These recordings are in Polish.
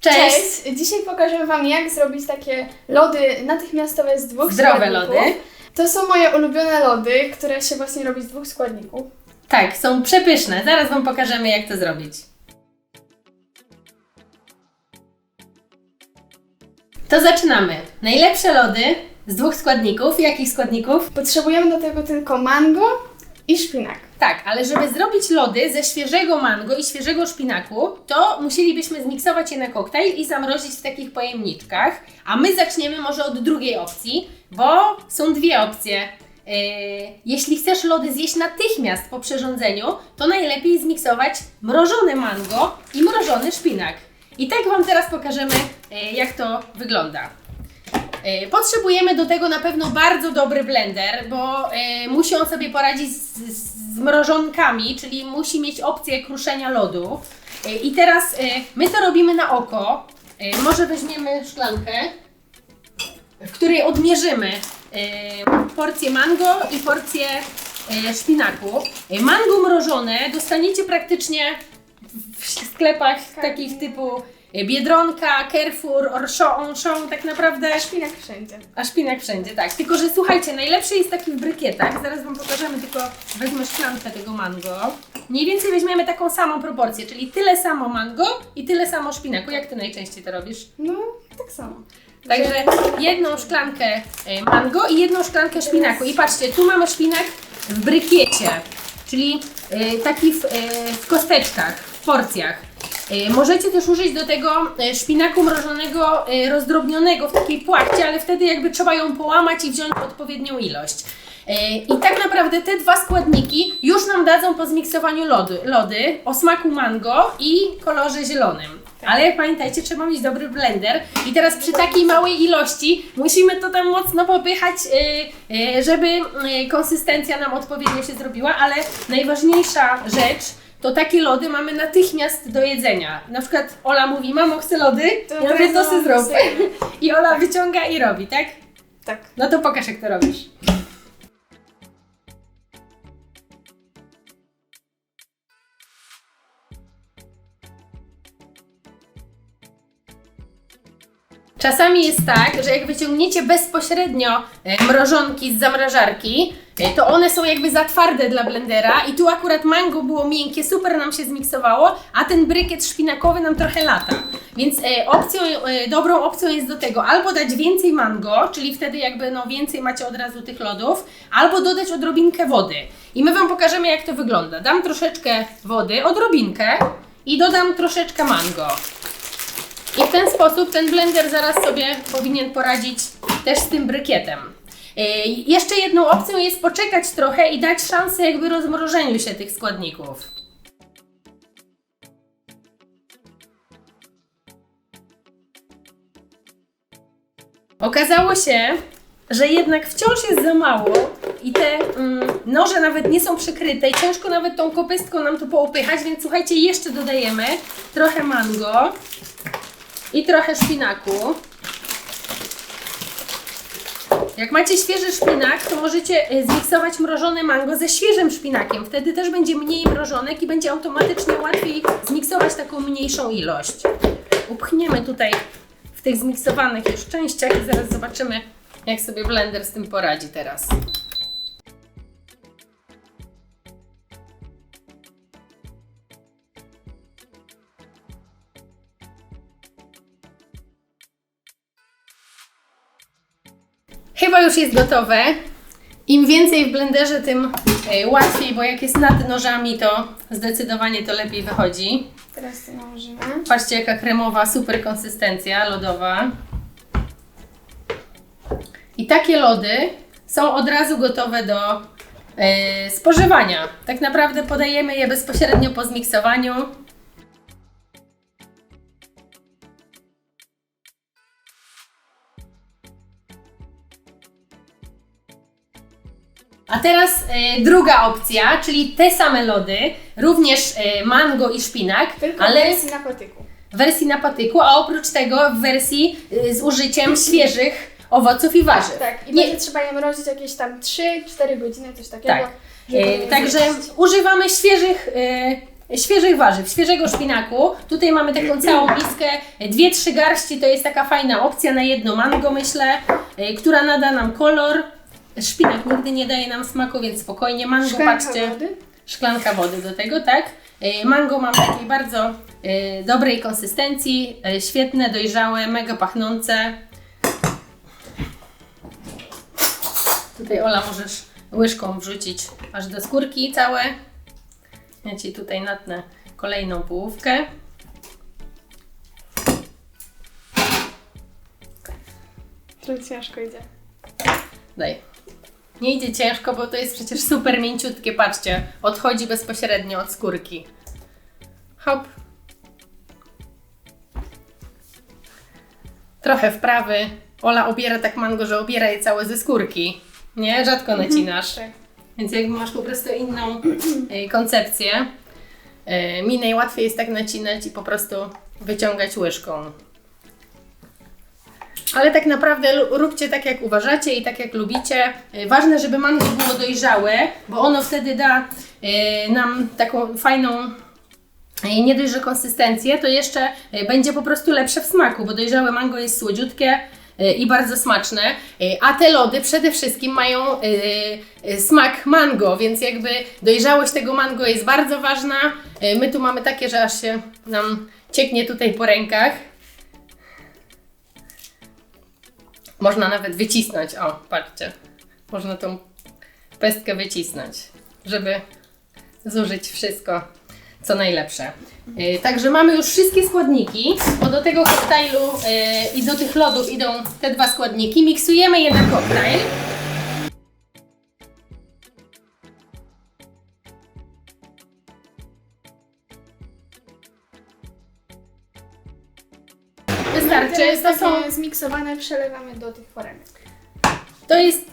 Cześć! Dzisiaj pokażę Wam, jak zrobić takie lody natychmiastowe z dwóch Zdrowe składników. lody. To są moje ulubione lody, które się właśnie robi z dwóch składników. Tak, są przepyszne. Zaraz Wam pokażemy, jak to zrobić. To zaczynamy. Najlepsze lody z dwóch składników. Jakich składników? Potrzebujemy do tego tylko mango i szpinak. Tak, ale żeby zrobić lody ze świeżego mango i świeżego szpinaku, to musielibyśmy zmiksować je na koktajl i zamrozić w takich pojemniczkach. A my zaczniemy może od drugiej opcji, bo są dwie opcje. Yy, jeśli chcesz lody zjeść natychmiast po przyrządzeniu, to najlepiej zmiksować mrożone mango i mrożony szpinak. I tak Wam teraz pokażemy, yy, jak to wygląda. E, Potrzebujemy do tego na pewno bardzo dobry blender, bo e, musi on sobie poradzić z, z mrożonkami, czyli musi mieć opcję kruszenia lodu. I teraz e, my to robimy na oko. E, może weźmiemy szklankę, w której odmierzymy e, porcję mango i porcję szpinaku. Mango mrożone dostaniecie praktycznie w sklepach takich typu Biedronka, Carrefour, Auchan, Auchan, tak naprawdę A szpinak wszędzie. a szpinak wszędzie, tak. Tylko, że słuchajcie, najlepszy jest taki w brykietach. Zaraz Wam pokażemy, tylko wezmę szklankę tego mango. Mniej więcej weźmiemy taką samą proporcję, czyli tyle samo mango i tyle samo szpinaku. Jak Ty najczęściej to robisz? No, tak samo. Także jedną szklankę e, mango i jedną szklankę szpinaku. I patrzcie, tu mamy szpinak w brykiecie, czyli e, taki w, e, w kosteczkach, w porcjach. E, Możecie też użyć do tego e, szpinaku mrożonego, e, rozdrobnionego w takiej płachcie, ale wtedy jakby trzeba ją połamać i wziąć odpowiednią ilość. I tak naprawdę te dwa składniki już nam dadzą po zmiksowaniu lody, lody o smaku mango i kolorze zielonym. Ale jak pamiętajcie, trzeba mieć dobry blender i teraz przy takiej małej ilości musimy to tam mocno popychać, żeby konsystencja nam odpowiednio się zrobiła, ale najważniejsza rzecz to takie lody mamy natychmiast do jedzenia. Na przykład Ola mówi, mamo chcę lody, To ja mówię, to se zrób. I Ola wyciąga i robi, tak? Tak. No to pokaż jak to robisz. Czasami jest tak, że jak wyciągniecie bezpośrednio e, mrożonki z zamrażarki, to one są jakby za twarde dla blendera i tu akurat mango było miękkie, super nam się zmiksowało, a ten brykiet szpinakowy nam trochę lata. Więc e, opcją, e, dobrą opcją jest do tego albo dać więcej mango, czyli wtedy jakby no więcej macie od razu tych lodów, albo dodać odrobinkę wody. I my Wam pokażemy jak to wygląda. Dam troszeczkę wody, odrobinkę i dodam troszeczkę mango. I w ten sposób ten blender zaraz sobie powinien poradzić też z tym brykietem. Yy, jeszcze jedną opcją jest poczekać trochę i dać szansę jakby rozmrożeniu się tych składników. Okazało się, że jednak wciąż jest za mało i te mm, noże nawet nie są przykryte i ciężko nawet tą kopystką nam to poupychać, więc słuchajcie, jeszcze dodajemy trochę mango i trochę szpinaku. Jak macie świeży szpinak, to możecie y, zmiksować mrożone mango ze świeżym szpinakiem. Wtedy też będzie mniej mrożonek i będzie automatycznie łatwiej zmiksować taką mniejszą ilość. Upchniemy tutaj w tych zmiksowanych już częściach i zaraz zobaczymy, jak sobie blender z tym poradzi teraz. Chyba już jest gotowe. Im więcej w blenderze, tym e, łatwiej, bo jak jest nad nożami, to zdecydowanie to lepiej wychodzi. Teraz to nałożymy. Patrzcie, jaka kremowa, super konsystencja lodowa. I takie lody są od razu gotowe do e, spożywania. Tak naprawdę podajemy je bezpośrednio po zmiksowaniu. A teraz e, druga opcja, czyli te same lody, również e, mango i szpinak, Tylko ale w wersji na patyku. w wersji na patyku, a oprócz tego w wersji y, z użyciem świeżych owoców i warzyw. Tak, i Nie- będzie trzeba je mrozić jakieś tam 3-4 godziny, coś takiego. Tak. żeby E, je Także zjeść. używamy świeżych, e, świeżych warzyw, świeżego szpinaku. Tutaj mamy taką całą miskę, dwie, trzy garści to jest taka fajna opcja na jedno mango, myślę, y, która nada nam kolor. Szpinak nigdy nie daje nam smaku, więc spokojnie. Mango, Szklanka patrzcie, wody. szklanka wody do tego, tak? Y, Mango mam takiej bardzo y, dobrej konsystencji, y, świetne, dojrzałe, mega pachnące. Tutaj Ola możesz łyżką wrzucić aż do skórki całe. Ja Ci tutaj natnę kolejną połówkę. Trochę ciężko idzie. Daj. Nie idzie ciężko, bo to jest przecież super mięciutkie, patrzcie. Odchodzi bezpośrednio od skórki. Hop. Trochę wprawy. Ola obiera tak mango, że obiera je całe ze skórki. Nie? Rzadko nacinasz. Tak. Więc jakby masz po prostu inną y, koncepcję, y, mi najłatwiej jest tak nacinać i po prostu wyciągać łyżką. Ale tak naprawdę róbcie tak jak uważacie i tak jak lubicie. Y, Ważne, żeby mango było dojrzałe, bo ono wtedy da y, nam taką fajną y, nie dość, że konsystencję, to jeszcze będzie po prostu lepsze w smaku, bo dojrzałe mango jest słodziutkie i bardzo smaczne, a te lody przede wszystkim mają smak mango, więc jakby dojrzałość tego mango jest bardzo ważna. My tu mamy takie, że aż się nam cieknie tutaj po rękach. Można nawet wycisnąć, o patrzcie, można tą pestkę wycisnąć, żeby zużyć wszystko, co najlepsze. Yy, Także mamy już wszystkie składniki, bo do tego koktajlu yy, i do tych lodów idą te dwa składniki. Miksujemy je na koktajl. Wystarczy, to są zmiksowane przelewamy do tych foremek. To jest,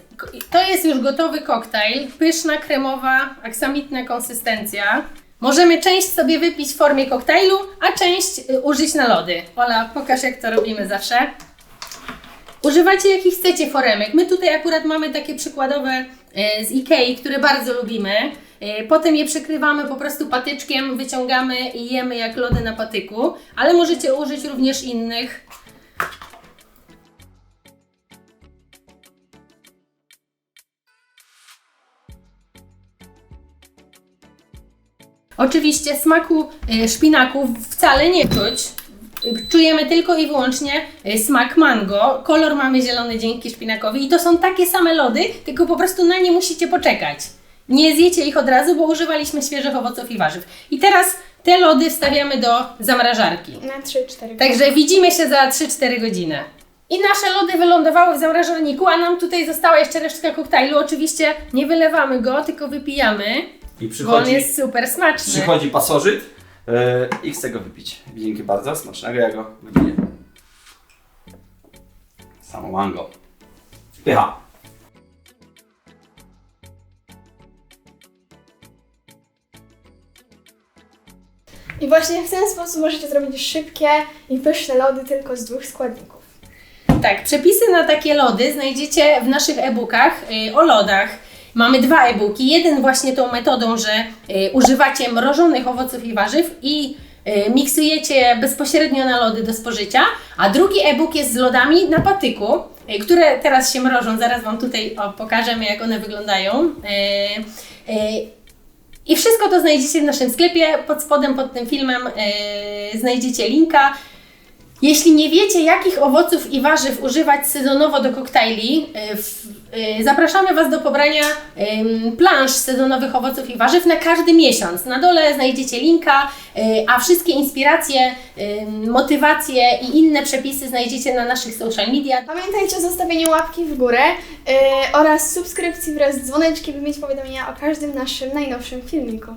to jest już gotowy koktajl. Pyszna, kremowa, aksamitna konsystencja. Możemy część sobie wypić w formie koktajlu, a część y, użyć na lody. Ola, pokaż jak to robimy zawsze. Używajcie jakich chcecie foremek. My tutaj akurat mamy takie przykładowe y, z Ikei, które bardzo lubimy. Y, Potem je przykrywamy po prostu patyczkiem, wyciągamy i jemy jak lody na patyku, ale możecie użyć również innych. Oczywiście smaku y, szpinaku wcale nie czuć. Czujemy tylko i wyłącznie y, smak mango. Kolor mamy zielony dzięki szpinakowi i to są takie same lody, tylko po prostu na nie musicie poczekać. Nie zjecie ich od razu, bo używaliśmy świeżych owoców i warzyw. I teraz te lody wstawiamy do zamrażarki. Na 3-4 Także widzimy się za 3-4 godziny. I nasze lody wylądowały w zamrażarniku, a nam tutaj została jeszcze resztka koktajlu. Oczywiście nie wylewamy go, tylko wypijamy, I bo on przychodzi, jest super smaczny. przychodzi pasożyt yy, i chce go wypić. Dzięki bardzo, smacznego, ja go wypiję. Samo mango. Pycha. I właśnie w ten sposób możecie zrobić szybkie i pyszne lody tylko z dwóch składników. Tak, przepisy na takie lody znajdziecie w naszych e-bookach y, o lodach. Mamy dwa e-booki. Jeden właśnie tą metodą, że y, używacie mrożonych owoców i warzyw i y, miksujecie bezpośrednio na lody do spożycia, a drugi e-book jest z lodami na patyku, y, które teraz się mrożą. Zaraz Wam tutaj o, pokażemy, jak one wyglądają. I wszystko to znajdziecie w naszym sklepie. Pod spodem, pod tym filmem yy, znajdziecie linka. Jeśli nie wiecie, jakich owoców i warzyw używać sezonowo do koktajli, w, yy, zapraszamy Was do pobrania plansz sezonowych owoców i warzyw na każdy miesiąc. Na dole znajdziecie linka, yy, a wszystkie inspiracje, motywacje i inne przepisy znajdziecie na naszych social media. Pamiętajcie o zostawieniu łapki w górę oraz subskrypcji wraz z dzwoneczkiem, by mieć powiadomienia o każdym naszym najnowszym filmiku.